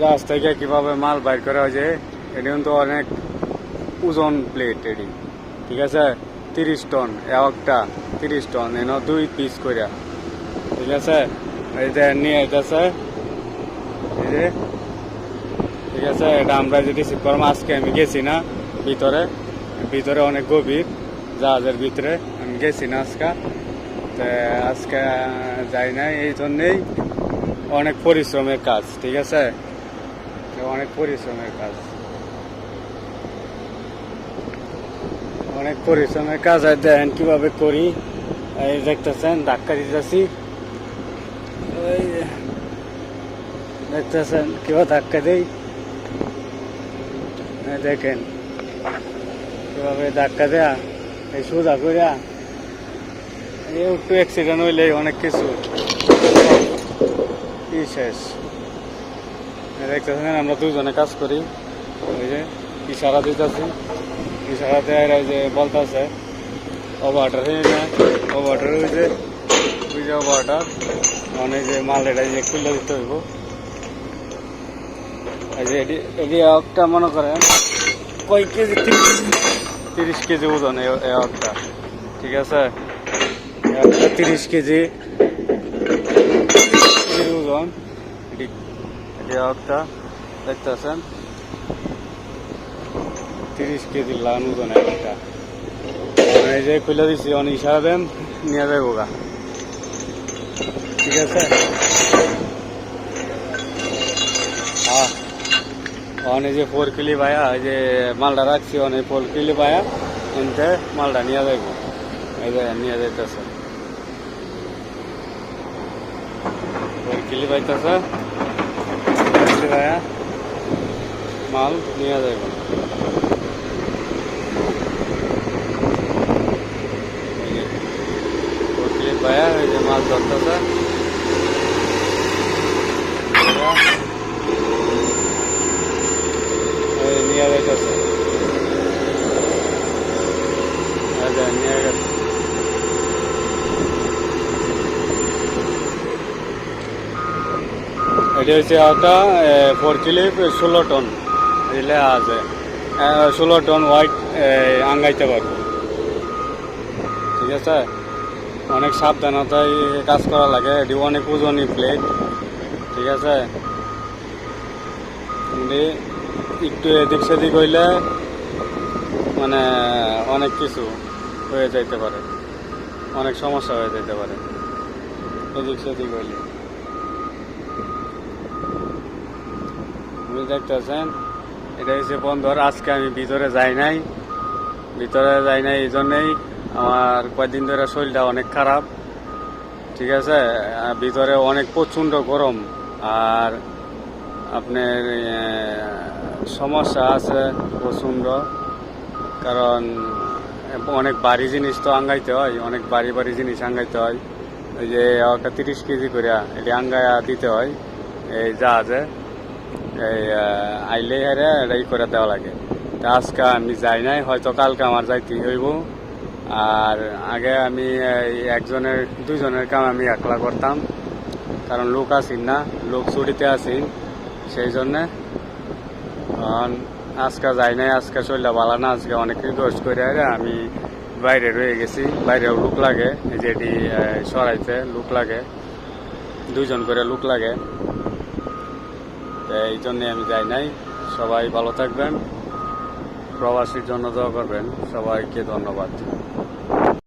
জাহাজ থেকে কীভাবে মাল বাইর করা হয়েছে এটি কিন্তু অনেক ওজন প্লেট এটি ঠিক আছে? তিরিশ টন একটা তিরিশ টন এন দুই পিস করে ঠিক আছে? এই যে নিয়ে আইতেছে। এই যে। ঠিক আছে? এটা আমরা যে রিসিভ করব আজকে আমি গেছি না ভিতরে ভিতরে অনেক গভীর জাহাজের ভিতরে, আমি গেছি না আজকে। তো আজকে যাই না এই জন্যেই অনেক পরিশ্রমের কাজ, ঠিক আছে? অনেক পরিশ্রমের কাজ। অনেক পরিশ্রমের কাজ আর দেখেন কীভাবে করি। এই দেখতেছেন, ধাক্কা দিতেছি। ওই দেখতেছেন কীভাবে ধাক্কা দেই। দেখেন কীভাবে ধাক্কা দেয়া, এই সোজা করিয়া একটু অ্যাক্সিডেন্ট হইলে অনেক কিছু। কি শেষ। দেখতেছেন, আমরা দুজনে কাজ করি। ওই যে ইশারা দিতেছি। এরা ওই যে বলতেছে ওভারটার হয়ে যায়। ওভারটার ওই যে ওই যে ওভারটার মানে যে মাল এটা যে খুলে দিতে হইব। এই যে এটি একটা মনে করেন, কয় কেজি? তিরিশ কেজি ওজন এই একটা ঠিক আছে? একটা তিরিশ কেজি। ওজন। এটি একটা দেখতেছেন তিরিশ কেজি লান ওজন একটা এই যে খুলে দিচ্ছি অনেক দেন নিয়ে যাব গা ঠিক আছে হ্যাঁ অনেক যে ফোর কিলি ভায়া ওই যে মালটা রাখছি অনেক ফোর কিলি ভায়া এনতে মালটা নিয়ে যাইব এই যে নিয়ে যাইতেছে ফোর কিলি পাইতেছে কিলি মাল নিয়ে যাইব এই যে ফোর কিলি ভায়া এই যে মাল ধরতেছে এই নিয়ে যাইতেছে এই যে নিয়ে গেছে এটা হচ্ছে একটা ফোর কিলি ষোলো টন। দিলে আছে। ষোলো টন হোয়াইট আঙ্গাইতে পারব। ঠিক আছে? অনেক সাবধানতায় কাজ করা লাগে। এটি অনেক ওজনই প্লেট ঠিক আছে? একটু এদিক সেদিক হইলে মানে অনেক কিছু হয়ে যাইতে পারে। অনেক সমস্যা হয়ে যেতে পারে। এদিক সেদিক হইলে। দেখতেছেন এটা হচ্ছে বন্ধর আজকে আমি ভিতরে যাই নাই। ভিতরে যাই নাই এই জন্যেই আমার কয়েকদিন ধরে শরীরটা অনেক খারাপ। ঠিক আছে? ভিতরে অনেক প্রচণ্ড গরম। আর আপনার সমস্যা আছে প্রচণ্ড। কারণ অনেক ভারী জিনিস তো আঙ্গাইতে হয়। অনেক ভারী ভারী জিনিস আঙ্গাইতে হয়। ওই যে একটা তিরিশ কেজি করে এটি আঙ্গায়া দিতে হয়, এই জাহাজে। আইলে হারে এটাই করে দেওয়া লাগে। তা আজকে আমি যাই নাই, হয়তো কালকে আমার যাইতে হইব। আর আগে আমি একজনের, দুজনের কাম আমি একলা করতাম। কারণ লোক আসিন না, লোক ছুটিতে আসিন সেই জন্যে। কারণ আজকে যাই নাই, আজকে শরীরটা ভালো না, আজকে অনেক রিকোয়েস্ট করে আরে আমি বাইরে রয়ে গেছি, বাইরেও লুক লাগে, এই যে সরাইতে লুক লাগে, দুইজন করে লুক লাগে। এই জন্যে আমি যাই নাই। সবাই ভালো থাকবেন। প্রবাসীর জন্য দোয়া করবেন। সবাইকে ধন্যবাদ।